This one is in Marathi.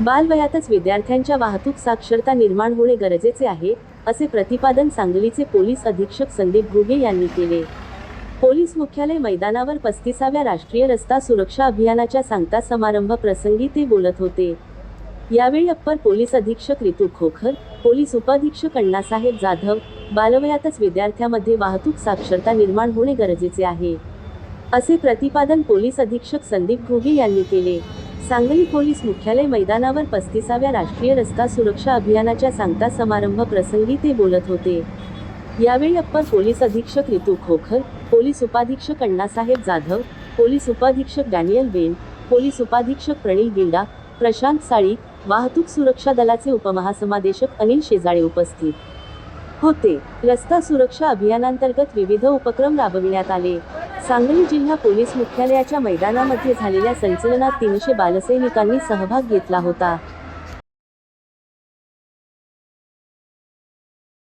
बालवयातच विद्यार्थ्यांच्या वाहतूक साक्षरता निर्माण होणे गरजेचे आहे असे प्रतिपादन सांगलीचे पोलीस अधीक्षक संदीप घुगे यांनी केले. पोलीस मुख्यालय मैदानावर पस्तीसाव्या राष्ट्रीय रस्ता सुरक्षा अभियानाच्या सांगता समारंभ प्रसंगी ते बोलत होते. यावेळी अप्पर पोलीस अधीक्षक रितू खोखर पोलीस उपअधीक्षक अण्णासाहेब जाधव बालवयातच विद्यार्थ्यामध्ये वाहतूक साक्षरता निर्माण होणे गरजेचे आहे असे प्रतिपादन पोलीस अधीक्षक संदीप घोगे यांनी केले. सांगली पोलीस मुख्यालय मैदानावर पस्तीसाव्या राष्ट्रीय रस्ता सुरक्षा अभियानाच्या सांगता समारंभ प्रसंगी ते बोलत होते. यावेळी अप्पर पोलीस अधीक्षक रितू खोखर पोलीस उपाधीक्षक अण्णासाहेब जाधव पोलीस उपाधीक्षक डॅनियल बेन पोलीस उपाधीक्षक प्रणील गिंडा प्रशांत साळी वाहतूक सुरक्षा दलाचे उपमहासमादेशक अनिल शेजाळे उपस्थित होते. रस्ता सुरक्षा अभियानांतर्गत विविध उपक्रम राबविण्यात आले. सांगली जिल्हा पोलीस मुख्यालयाच्या मैदानामध्ये झालेल्या संचलनात तीनशे बालसैनिकांनी सहभाग घेतला होता.